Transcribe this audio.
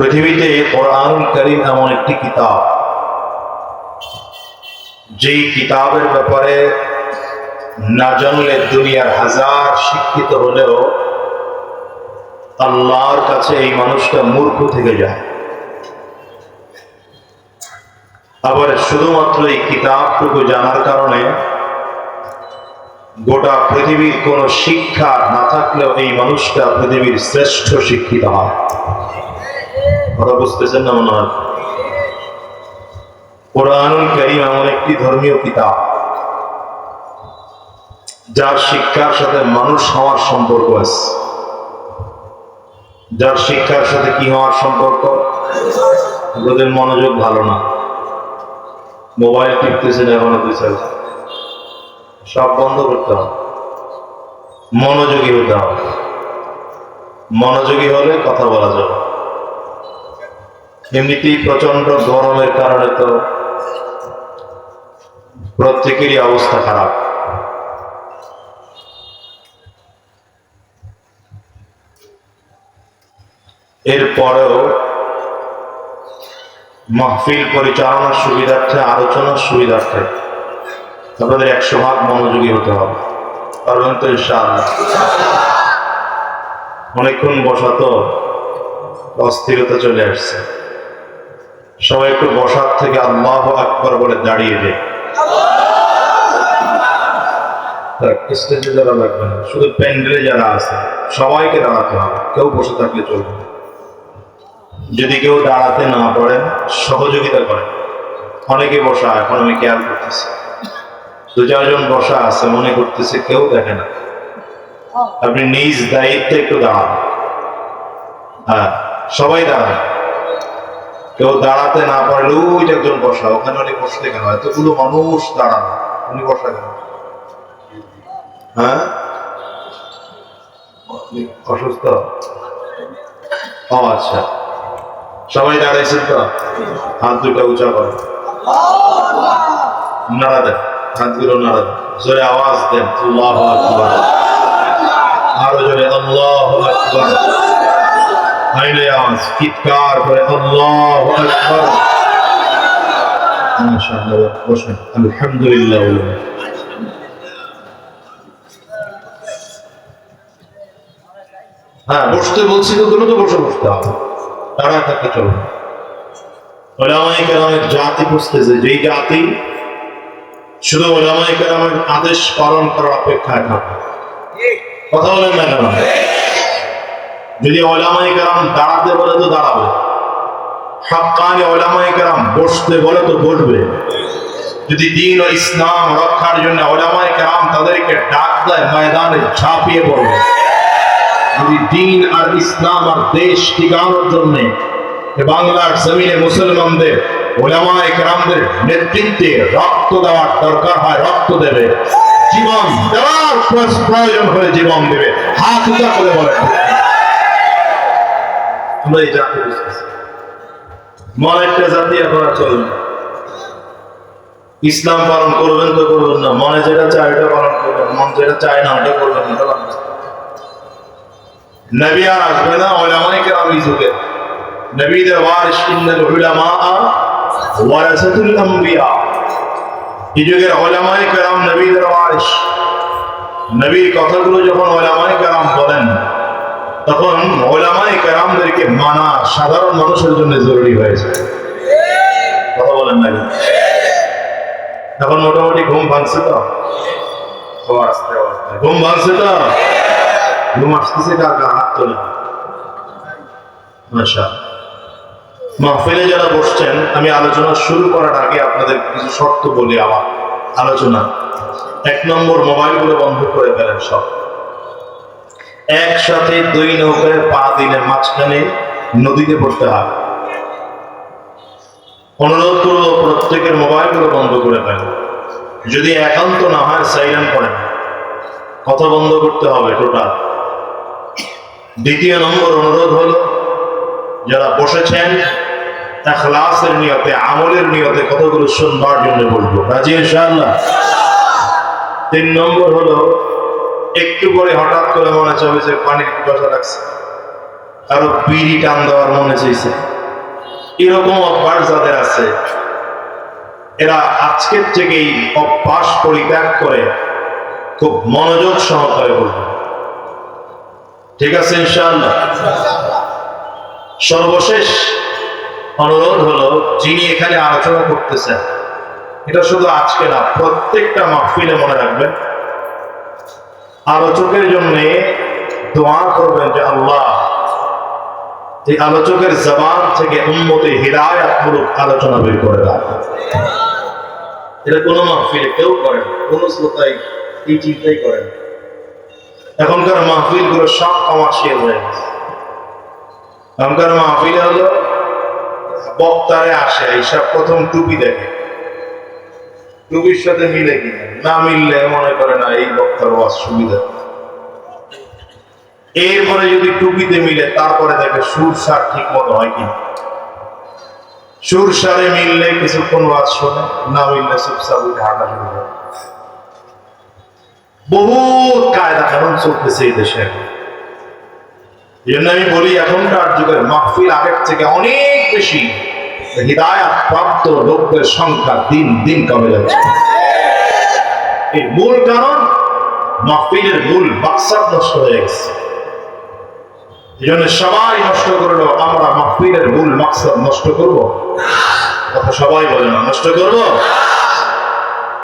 পৃথিবীতে কোরআন করিম এমন একটি কিতাব। যেই কিতাবের ব্যাপারে না জানলে দুনিয়ার হাজার শিক্ষিত হলেও আল্লাহর কাছে এই মানুষটা মূর্খ থেকে যায়। আবার শুধুমাত্র এই কিতাবটুকু জানার কারণে গোটা পৃথিবীর কোনো শিক্ষা না থাকলেও এই মানুষটা পৃথিবীর শ্রেষ্ঠ শিক্ষিত হয়। কথা বুঝতেছেন না মনে হয় কোরআনুল করিম এমন একটি ধর্মীয় কিতাব, যার শিক্ষার সাথে মানুষ হওয়ার সম্পর্ক আছে। যার শিক্ষার সাথে কি হওয়ার সম্পর্ক? ওদের মনোযোগ ভালো না। মোবাইল টিপতেছে না এখনও দুই চার সব বন্ধ করতে হবে। মনোযোগী হতে হবে। মনোযোগী হলে কথা বলা যাবে। এমনিতেই প্রচণ্ড গরমের কারণে তো প্রত্যেকেরই অবস্থা খারাপ। এরপরেও মাহফিল পরিচালনার সুবিধার্থে, আলোচনার সুবিধার্থে আপনাদের একশো ভাগ মনোযোগী হতে হবে। পারবেন তো অনেকক্ষণ বসা তো অস্থিরতা চলে আসছে। সবাই একটু বসার থেকে আল্লাহ আকবর বলে দাঁড়িয়ে স্টেজে যারা লাগবে না, শুধু প্যান্ডেলে যারা আছে, সবাইকে দাঁড়াতে হবে, কেউ বসে থাকলে চলবে যদি কেউ দাঁড়াতে না পারেন সহযোগিতা করেন অনেকে বসা, এখন আমি খেয়াল করতেছি। দু চারজন বসা আছে, মনে করতেছে কেউ দেখে না। আপনি নিজ দায়িত্বে একটু দাঁড়ান। হ্যাঁ সবাই দাঁড়ান। কেউ দাঁড়াতে না পারলে ওই একজন বসা, ওখানে উনি বসলে কেন? এতগুলো মানুষ দাঁড়ানো। উনি বসা কেন? হ্যাঁ? অসুস্থ? ও আচ্ছা। সবাই দাঁড়াইছেন তো? হাত দুটো উঁচা করে। নাড়া দেন হাতগুলো নাড়া দেন। জোরে আওয়াজ দেন। আরও জোরে, আল্লাহ আকবার। হ্যাঁ বসতে বলছি তো দ্রুত বসে বসতে হবে। তারা থাকতে চলবে ওলামাই জাতি বুঝতেছে, যেই জাতি শুধু ওলামাই কেরামের আদেশ পালন করার অপেক্ষায় থাকে। কথা বলেন না কেন? যদি ওলামাই কেরাম দাঁড়াতে বলে তো দাঁড়াবে। হাক্কানি ওলামাই কেরাম বসতে বলে তো বসবে। যদি দিন ও ইসলাম রক্ষার জন্য ওলামাই কেরাম তাদেরকে ডাক দেয়, ময়দানে ঝাঁপিয়ে পড়বে যদি দিন আর ইসলাম আর দেশ টিকানোর জন্য বাংলার জমিনে মুসলমানদের, ওলামায়ে কেরামদের নেতৃত্বে রক্ত দেওয়ার দরকার হয়, রক্ত দেবে। জীবন দেওয়ার প্রয়োজন হলে জীবন দেবে। হাত করে বলে আমরা এই জাতি বুঝতেছি। একটা জাতি এখন চলবে ইসলাম পালন করবেন তো করবেন না, মনে যেটা চায় ওটা পালন করবেন, মন যেটা চায় না ওটা করবেন না। নবী আর আসবে না ওলামাই কেরাম যুগে। নবীদের ওয়ারিস ইন্নাল উলামা ওয়ারাসাতুল আম্বিয়া। এই যুগের ওলামাই কেরাম নবীদের ওয়ারিস নবীর কথাগুলো যখন ওলামাই কেরাম বলেন, তখন ওলামাই কেরামদেরকে মানা সাধারণ মানুষের জন্য জরুরি হয়েছে। কথা বলেন না এখন মোটামুটি ঘুম ভাঙছে তো। ঘুম ভাঙছে তো? ঘুম আসতেছে কার হাত তোলে। আচ্ছা মাহফিলে যারা বসছেন, আমি আলোচনা শুরু করার আগে আপনাদের কিছু শর্ত বলি আমার আলোচনা। এক নম্বর মোবাইলগুলো বন্ধ করে ফেলেন সব। একসাথে দুই নৌকায় পা দিলে মাঝখানে নদীতে পড়তে হয়। অনুরোধ করব প্রত্যেকের মোবাইলগুলো বন্ধ করে ফেলেন যদি একান্ত না হয় সাইলেন্ট করেন কথা বন্ধ করতে হবে টোটাল দ্বিতীয় নম্বর অনুরোধ হলো, যারা বসেছেন এখলাসের নিয়তে, আমলের নিয়তে কতগুলো শুনবার জন্য বলব। রাজি ইনশাআল্লাহ। তিন নম্বর হলো একটু পরে হঠাৎ করে মনে যে পানির পিপাসা লাগছে। কারও বিড়ি টান দেওয়ার মনে চাইছে। এরকম অভ্যাস যাদের আছে, এরা আজকের থেকেই অভ্যাস পরিত্যাগ করে খুব মনোযোগ সহকারে বলবে। ঠিক আছে, ইনশাআল্লাহ। সর্বশেষ অনুরোধ হলো, যিনি এখানে আলোচনা করতেছেন, এটা শুধু আজকে না, প্রত্যেকটা মাহফিলে মনে রাখবেন আলোচকের জন্য দোয়া করবেন যে আল্লাহ, এই আলোচকের জবান থেকে উন্মতি হৃদায়ত মূলক আলোচনা বের করে এটা কোনো মাহফিল কেউ করে না, কোনো শ্রোতাই এই চিন্তাই করে না। এখনকার মাহফিলগুলো সব কমার্শিয়াল হয়ে গেছে। এখনকার মাহফিল হলো বক্তারে আসে, এইসব প্রথম টুপি দেখে। টুপির সাথে মিলে কিনা না মিললে মনে করে না এই বক্তার ওয়াজ সুবিধা। এরপরে যদি টুপিতে মিলে, তারপরে দেখে সুর সার ঠিক মতো হয় কিনা সুর সারে মিললে কিছুক্ষণ ওয়াজ শোনে, না মিললে চুপচাপ উঠে হাঁটা শুরু করে। বহুত কায়দা এখন চলতেছে এই দেশে। এই জন্য আমি বলি, এখনকার যুগের মাহফিল আগের থেকে অনেক বেশি। হৃদায়ত প্রাপ্ত লোকদের সংখ্যা দিন দিন কমে যাচ্ছে। এর মূল কারণ মাহফিলের মূল বাক্সার নষ্ট হয়ে গেছে। এই জন্য সবাই নষ্ট করল, আমরা মাহফিলের মূল মাকসাদ নষ্ট করব। কথা সবাই বলে নষ্ট করব?